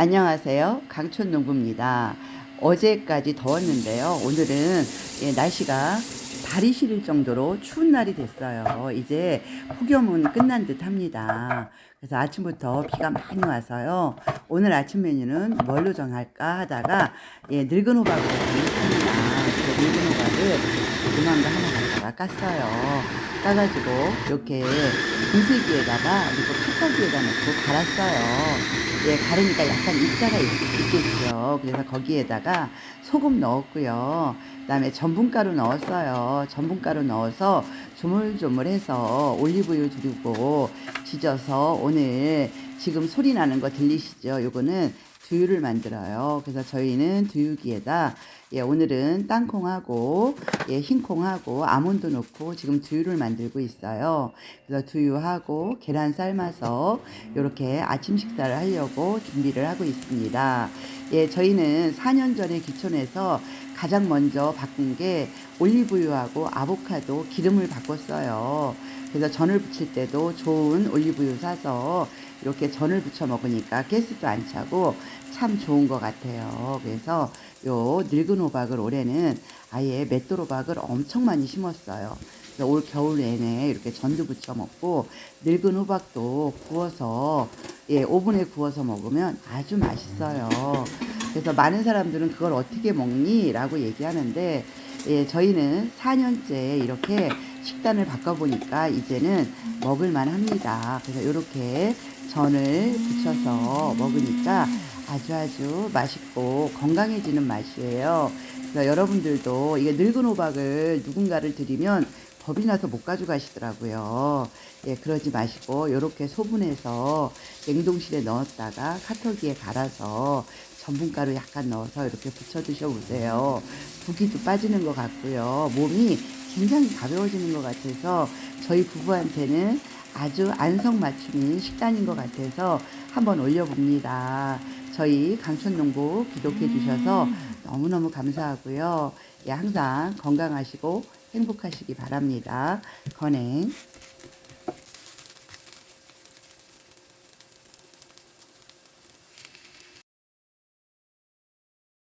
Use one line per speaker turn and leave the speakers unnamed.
안녕하세요. 강촌 농부입니다. 어제까지 더웠는데요. 오늘은 예, 날씨가 다리 시릴 정도로 추운 날이 됐어요. 이제 폭염은 끝난 듯 합니다. 그래서 아침부터 비가 많이 와서요. 오늘 아침 메뉴는 뭘로 정할까 하다가 예, 늙은 호박으로 정했습니다. 그 늙은 호박을 거 하나 갖다가 깠어요. 까가지고 이렇게 분쇄기에다가 그리고 카타기에다 넣고 갈았어요. 예, 가르니까 약간 입자가 있, 있겠죠. 그래서 거기에다가 소금 넣었고요. 그다음에 전분가루 넣었어요. 전분가루 넣어서 조물조물해서 올리브유 두르고 지져서 오늘 지금 소리 나는 거 들리시죠? 요거는 두유를 만들어요. 그래서 저희는 두유기에다 예, 오늘은 땅콩하고 예, 흰콩하고 아몬드 넣고 지금 두유를 만들고 있어요. 그래서 두유하고 계란 삶아서 이렇게 아침 식사를 하려고 준비를 하고 있습니다. 예, 저희는 4년 전에 기촌에서 가장 먼저 바꾼 게 올리브유하고 아보카도 기름을 바꿨어요. 그래서 전을 부칠 때도 좋은 올리브유 사서 이렇게 전을 부쳐 먹으니까 가스도 안 차고 참 좋은 것 같아요. 그래서 요 늙은 호박을 올해는 아예 맷돌 호박을 엄청 많이 심었어요. 올 겨울 내내 이렇게 전도 부쳐 먹고 늙은 호박도 구워서 예, 오븐에 구워서 먹으면 아주 맛있어요. 그래서 많은 사람들은 그걸 어떻게 먹니? 라고 얘기하는데 예, 저희는 4년째 이렇게 식단을 바꿔보니까 이제는 먹을만 합니다. 그래서 이렇게 전을 부쳐서 먹으니까 아주 아주 맛있고 건강해지는 맛이에요. 그래서 여러분들도 이게 늙은 호박을 누군가를 드리면 겁이 나서 못 가져가시더라고요. 예, 그러지 마시고 이렇게 소분해서 냉동실에 넣었다가 카터기에 갈아서 전분가루 약간 넣어서 이렇게 부쳐 드셔보세요. 부기도 빠지는 것 같고요. 몸이 굉장히 가벼워지는 것 같아서 저희 부부한테는 아주 안성맞춤인 식단인 것 같아서 한번 올려봅니다. 저희 강촌농부 구독해 주셔서 너무너무 감사하고요. 예, 항상 건강하시고 행복하시기 바랍니다. 건행.